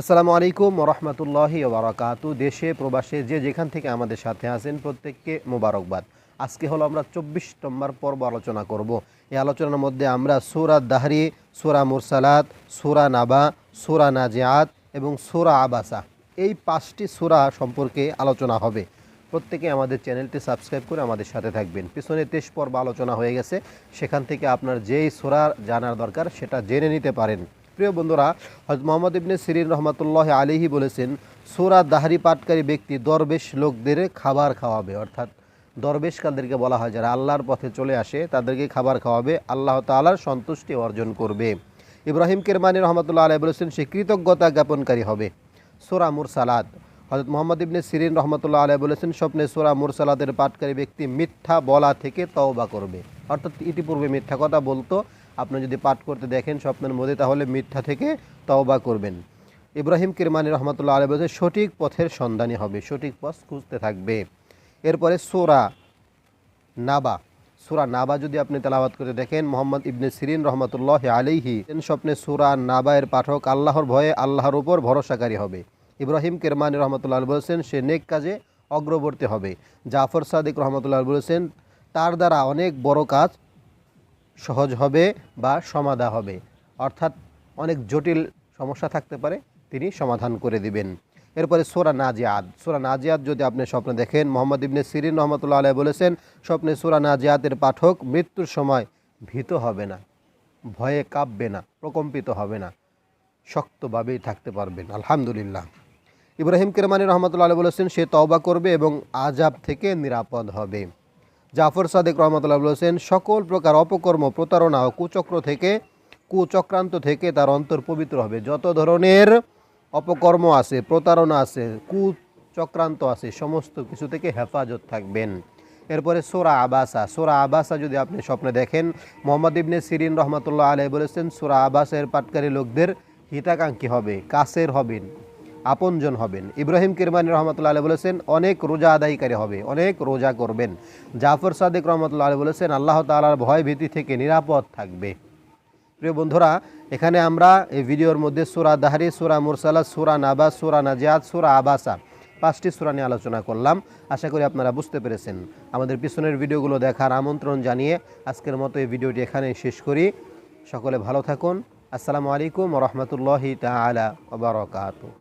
আসসালামু আলাইকুম রহমতুল্লাহি ওবরাকাতু দেশে, প্রবাসে যে যেখান থেকে আমাদের সাথে আছেন প্রত্যেককে মোবারকবাদ। আজকে হলো আমরা চব্বিশ নম্বর পর্ব আলোচনা করব। এই আলোচনার মধ্যে আমরা সুরা দাহরি, সুরা মুরসালাত, সুরা নাবা, সুরা নাজিয়াত এবং সুরা আবাসা এই পাঁচটি সুরা সম্পর্কে আলোচনা হবে। প্রত্যেকে আমাদের চ্যানেলটি সাবস্ক্রাইব করে আমাদের সাথে থাকবেন। পিছনে তেইশ পর্ব আলোচনা হয়ে গেছে। সেখান থেকে আপনার যেই সুরা জানার দরকার সেটা জেনে নিতে পারেন। প্রিয় বন্ধুরা হজরত মোহাম্মদ ইবনে সিরিন রহমতুল্লাহ আলিহি বলেছেন, সুরা দাহারি পাটকারী ব্যক্তি দরবেশ লোকদের খাবার খাওয়াবে। অর্থাৎ দরবেশ কাদেরকে বলা হয়, যারা আল্লাহর পথে চলে আসে, তাদেরকে খাবার খাওয়াবে, আল্লাহ তাআলার সন্তুষ্টি অর্জন করবে। ইব্রাহিম কেরমানি রহমতুল্লাহ আলাই বলেছেন, সে কৃতজ্ঞতা জ্ঞাপনকারী হবে। সোরা মুরসালাদ হজরত মোহাম্মদ ইবনে সিরিন রহমতুল্লাহ আলাই বলেছেন, স্বপ্নে সোরা মুরসালাদের পাটকারী ব্যক্তি মিথ্যা বলা থেকে তওবা করবে। অর্থাৎ ইতিপূর্বে মিথ্যা কথা বলতো আপনি যদি পাঠ করতে দেখেন স্বপ্নের মধ্যে, তাহলে মিথ্যা থেকে তওবা করবেন। ইব্রাহিম কিরমানি রহমতুল্লাহ আলী বলেছে, সঠিক পথের সন্ধানী হবে, সঠিক পথ খুঁজতে থাকবে। এরপরে সোরা নাবা। সুরা নাবা যদি আপনি তেলাওয়াত করে দেখেন, মোহাম্মদ ইবনে সিরিন রহমতুল্লাহ আলিহি স্বপ্নে সুরা নাবায়ের পাঠক আল্লাহর ভয়ে আল্লাহর উপর ভরসাকারী হবে। ইব্রাহিম কেরমানি রহমতুল্লাহ বলেছেন, সে নেক কাজে অগ্রবর্তী হবে। জাফর সাদিক রহমতুল্লাহ বলেছেন, তার দ্বারা অনেক বড় কাজ সহজ হবে বা সমাধা হবে। অর্থাৎ অনেক জটিল সমস্যা থাকতে পারে, তিনি সমাধান করে দিবেন। এরপরে সোরা নাজিয়াদ সোরা নাজিয়াদ যদি আপনি স্বপ্নে দেখেন, মোহাম্মদ ইবনে সিরিন রহমতুল্লাহ আলাই বলেছেন, স্বপ্নে সোরা নাজিয়াতের পাঠক মৃত্যুর সময় ভীত হবে না, ভয়ে কাঁপবে না, প্রকম্পিত হবে না, শক্তভাবেই থাকতে পারবেন। আলহামদুলিল্লাহ। ইব্রাহিম কেরমানি রহমতুল্লাহ আলাই বলেছেন, সে তওবা করবে এবং আজাব থেকে নিরাপদ হবে। জাফর সাদেক রহমতুল্লাহ বলেছেন, সকল প্রকার অপকর্ম, প্রতারণা ও কুচক্র থেকে, কুচক্রান্ত থেকে তার অন্তর পবিত্র হবে। যত ধরনের অপকর্ম আছে, প্রতারণা আছে, কুচক্রান্ত আছে, সমস্ত কিছু থেকে হেফাজত থাকবেন। এরপরে সোরা আবাসা। সোরা আবাসা যদি আপনি স্বপ্নে দেখেন, মোহাম্মদ ইবনে সিরিন রহমতুল্লাহ আলাই বলেছেন, সোরা আবাসের পাটকারী লোকদের হিতাকাঙ্ক্ষী হবে, কাছের হবেন। আপনজন হবেন। ইব্রাহিম কিরমানি রহমতুল্লাহ আলী বলেছেন, অনেক রোজা আদায়কারী হবে, অনেক রোজা করবেন। জাফর সাদেক রহমতুল্লাহ আলী বলেছেন, আল্লাহ তালার ভয় ভীতি থেকে নিরাপদ থাকবে। প্রিয় বন্ধুরা, এখানে আমরা এই ভিডিওর মধ্যে সুরা দাহারি, সুরা মুরসালা সুরা নাবাস সুরা নাজিয়াত, সুরা আবাসা পাঁচটি সুরা নিয়ে আলোচনা করলাম। আশা করি আপনারা বুঝতে পেরেছেন। আমাদের পিছনের ভিডিওগুলো দেখার আমন্ত্রণ জানিয়ে আজকের মতো এই ভিডিওটি এখানে শেষ করি। সকলে ভালো থাকুন। আসসালামু আলাইকুম রহমতুল্লাহি তালা বারকাত